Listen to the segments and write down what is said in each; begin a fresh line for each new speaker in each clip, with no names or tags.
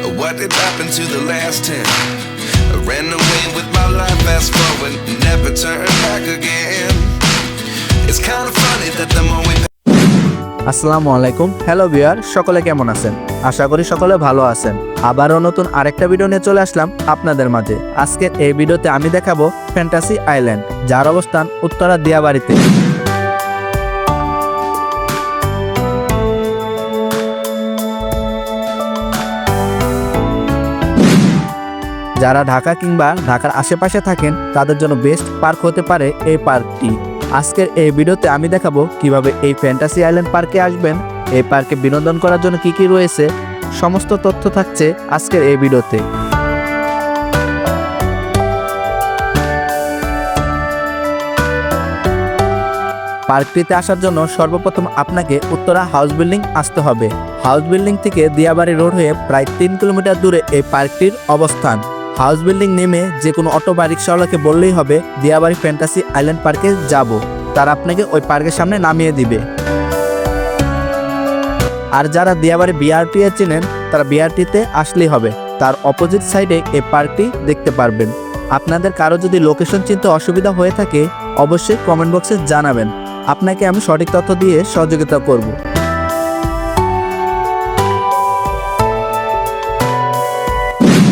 to the last ten. I ran away with my life, fast forward, never turn back again. It's kind of funny that the more we
আসসালামু আলাইকুম। Hello বিয়ার সকলে কেমন আছেন? আশা করি সকলে ভালো আছেন। আবারও নতুন আরেকটা ভিডিও নিয়ে চলে আসলাম আপনাদের মাঝে। আজকের এই ভিডিওতে আমি দেখাবো ফ্যান্টাসি আইল্যান্ড যার অবস্থান উত্তরা দিয়াবাড়িতে। যারা ঢাকা কিংবা ঢাকার আশেপাশে থাকেন, তাদের জন্য বেস্ট পার্ক হতে পারে এই পার্কটি আজকের এই ভিডিওতে আমি দেখাবো কীভাবে এই ফ্যান্টাসি আইল্যান্ড পার্কে আসবেন। এই পার্কে বিনোদন করার জন্য কি কি রয়েছে, সমস্ত তথ্য থাকছে আজকের এই ভিডিওতে। পার্কটিতে আসার জন্য সর্বপ্রথম আপনাকে উত্তরা হাউস বিল্ডিং আসতে হবে। হাউস বিল্ডিং থেকে দিয়াবাড়ি রোড হয়ে প্রায় তিন কিলোমিটার দূরে এই পার্কটির অবস্থান। হাউস বিল্ডিং নেমে যে কোনো অটো বা রিক্সাওয়ালাকে বললেই হবে দিয়াবাড়ি ফ্যান্টাসি আইল্যান্ড পার্কে যাব। তারা আপনাকে ওই পার্কের সামনে নামিয়ে দিবে। আর যারা দিয়াবাড়ি বিআরটি চেনেন, তারা বিআরটিতে আসলেই হবে। তার অপোজিট সাইডে এই পার্কটি দেখতে পারবেন। আপনাদের কারও যদি লোকেশন চিনতে অসুবিধা হয়ে থাকে, অবশ্যই কমেন্ট বক্সে জানাবেন। আপনাকে আমি সঠিক তথ্য দিয়ে সহযোগিতা করব।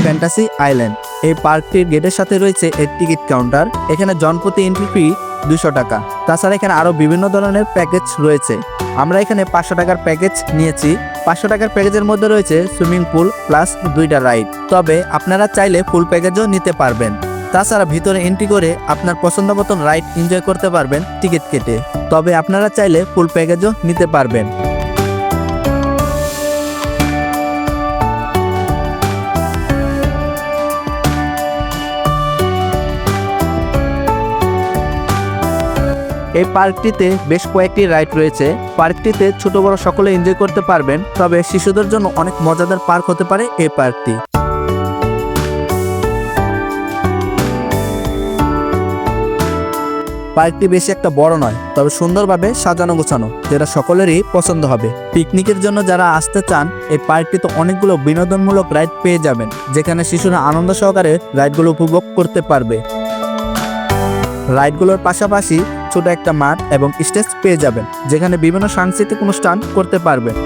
Fantasy Island. এই পার্কটির গেটের সাথে রয়েছে এর টিকিট কাউন্টার। এখানে জনপ্রতি এন্ট্রি ফি দুশো টাকা। তাছাড়া এখানে আরও বিভিন্ন ধরনের প্যাকেজ রয়েছে। আমরা এখানে পাঁচশো টাকার প্যাকেজ নিয়েছি। পাঁচশো টাকার প্যাকেজের মধ্যে রয়েছে সুইমিং পুল প্লাস দুইটা রাইড। তবে আপনারা চাইলে ফুল প্যাকেজও নিতে পারবেন। তাছাড়া ভিতরে এন্ট্রি করে আপনার পছন্দ মতন রাইড এনজয় করতে পারবেন টিকিট কেটে। তবে আপনারা চাইলে ফুল প্যাকেজও নিতে পারবেন। এই পার্কটিতে বেশ কয়েকটি রাইড রয়েছে। পার্কটিতে ছোট বড় সকলে এনজয় করতে পারবেন, তবে শিশুদের জন্য অনেক মজাদার পার্ক হতে পারে এই পার্কটি। পার্কটি বেশি একটা বড় নয়, তবে সুন্দরভাবে সাজানো গোছানো, যেটা সকলেরই পছন্দ হবে। পিকনিকের জন্য যারা আসতে চান, এই পার্কটিতে অনেকগুলো বিনোদনমূলক রাইড পেয়ে যাবেন, যেখানে শিশুরা আনন্দ সহকারে রাইডগুলো উপভোগ করতে পারবে। রাইডগুলোর পাশাপাশি ছোট একটা মাঠ এবং স্টেজ পেয়ে যাবেন, যেখানে বিভিন্ন সাংস্কৃতিক অনুষ্ঠান করতে পারবেন।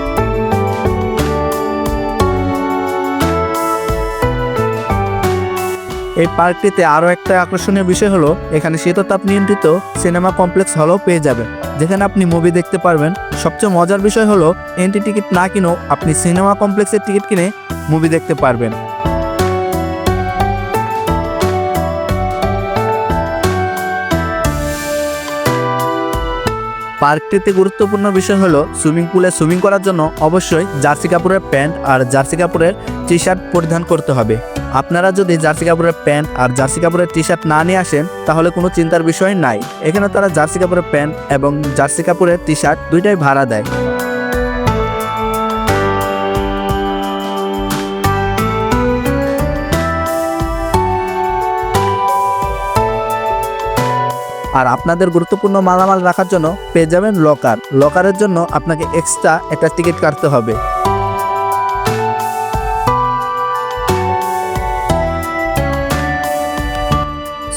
এই পার্কটিতে আরও একটা আকর্ষণীয় বিষয় হলো, এখানে শীততাপ নিয়ন্ত্রিত সিনেমা কমপ্লেক্স হলও পেয়ে যাবেন, যেখানে আপনি মুভি দেখতে পারবেন। সবচেয়ে মজার বিষয় হলো এন্ট্রি টিকিট না কিনেও আপনি সিনেমা কমপ্লেক্সের টিকিট কিনে মুভি দেখতে পারবেন। পার্কটিতে গুরুত্বপূর্ণ বিষয় হলো সুইমিং পুলে সুইমিং করার জন্য অবশ্যই জার্সি কাপড়ের প্যান্ট আর জার্সি কাপড়ের টি শার্ট পরিধান করতে হবে। আপনারা যদি জার্সি কাপড়ের প্যান্ট আর জার্সি কাপড়ের টি শার্ট না নিয়ে আসেন, তাহলে কোনো চিন্তার বিষয় নাই। এখানে তারা জার্সি কাপড়ের প্যান্ট এবং জার্সি কাপড়ের টি শার্ট দুইটাই ভাড়া দেয়। আর আপনাদের গুরুত্বপূর্ণ মালামাল রাখার জন্য পেয়ে যাবেন লকার লকারের জন্য আপনাকে এক্সট্রা একটা টিকিট কাটতে হবে।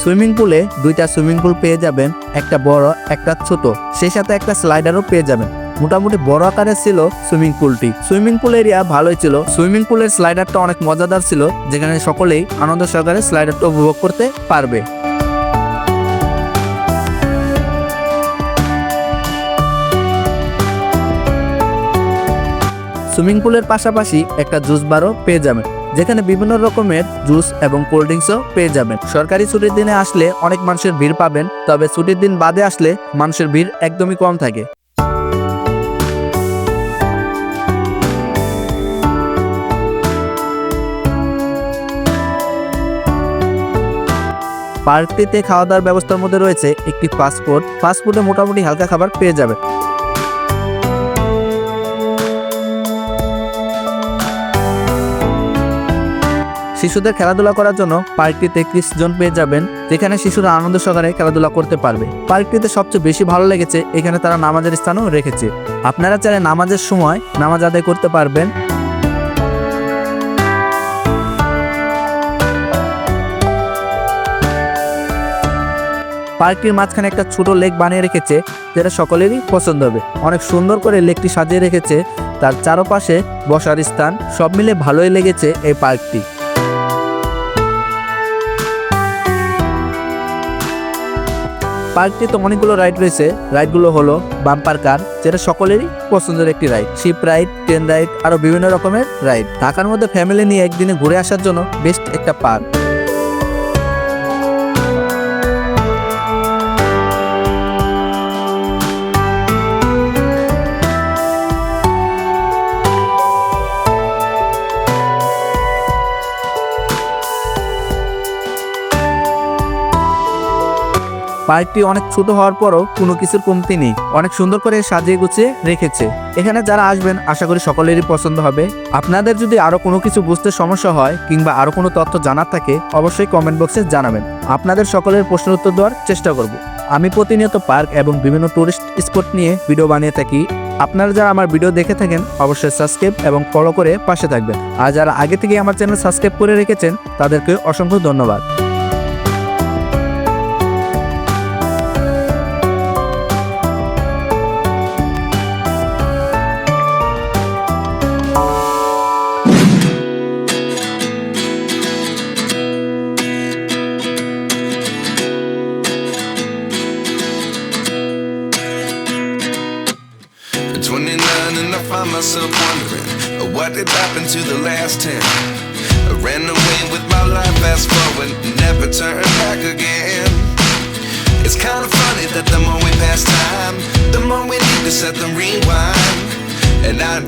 সুইমিং পুলে দুইটা সুইমিং পুল পেয়ে যাবেন, একটা বড়, একটা ছোট। সেই সাথে একটা স্লাইডারও পেয়ে যাবেন। মোটামুটি বড় আকারের ছিল সুইমিং পুলটি সুইমিং পুল এরিয়া ভালোই ছিল। সুইমিং পুলের স্লাইডারটা অনেক মজাদার ছিল, যেখানে সকলেই আনন্দ সহকারে স্লাইডারটা উপভোগ করতে পারবে। সুইমিং পুলের পাশাপাশি একটা জুস বারও পেয়ে যাবেন, যেখানে বিভিন্ন রকমের জুস এবং কোল্ড ড্রিঙ্কসও পেয়ে যাবেন। সরকারি ছুটির দিনে আসলে অনেক মানুষের ভিড় পাবেন, তবে ছুটির দিন বাদে আসলে মানুষের ভিড় একদমই কম থাকে। পার্কটিতে খাওয়া দাওয়ার ব্যবস্থার মধ্যে রয়েছে একটি ফাস্টফুড ফাস্টফুডে মোটামুটি হালকা খাবার পেয়ে যাবেন। শিশুদের খেলাধুলা করার জন্য পার্কটিতে ত্রিশ জন পেয়ে যাবেন, যেখানে শিশুরা আনন্দ সহকারে খেলাধুলা করতে পারবে। পার্কটিতে সবচেয়ে বেশি ভালো লেগেছে এখানে তারা নামাজের স্থানও রেখেছে। আপনারা চাইলে নামাজের সময় নামাজ আদায় করতে পারবেন। পার্কটির মাঝখানে একটা ছোট লেক বানিয়ে রেখেছে, যেটা সকলেরই পছন্দ হবে। অনেক সুন্দর করে লেকটি সাজিয়ে রেখেছে, তার চারপাশে বসার স্থান, সব মিলে ভালোই লেগেছে এই পার্কটি। পার্কটিতে অনেকগুলো রাইড রয়েছে। রাইডগুলো হলো বাম্পার কার, যেটা সকলেরই পছন্দের একটি ride. Ship ride, train ride, আরও বিভিন্ন রকমের রাইড। ঢাকার মধ্যে ফ্যামিলি নিয়ে একদিনে ঘুরে আসার জন্য বেস্ট একটা পার্ক। পার্কটি অনেক ছোট হওয়ার পরও কোনো কিছুর কমতি নেই। অনেক সুন্দর করে সাজিয়ে গুছিয়ে রেখেছে। এখানে যারা আসবেন, আশা করি সকলেরই পছন্দ হবে। আপনাদের যদি আরও কোনো কিছু বুঝতে সমস্যা হয় কিংবা আরও কোনো তথ্য জানার থাকে, অবশ্যই কমেন্ট বক্সে জানাবেন। আপনাদের সকলের প্রশ্নের উত্তর দেওয়ার চেষ্টা করব। আমি প্রতিনিয়ত পার্ক এবং বিভিন্ন টুরিস্ট স্পট নিয়ে ভিডিও বানিয়ে থাকি। আপনারা যারা আমার ভিডিও দেখে থাকেন, অবশ্যই সাবস্ক্রাইব এবং ফলো করে পাশে থাকবেন। আর যারা আগে থেকে আমার চ্যানেল সাবস্ক্রাইব করে রেখেছেন, তাদেরকে অসংখ্য ধন্যবাদ।
What happen to the last 10. I ran away with my life, fast forward, never turn back again. It's kind of funny that the more we pass time, the more we need to set the rewind. And I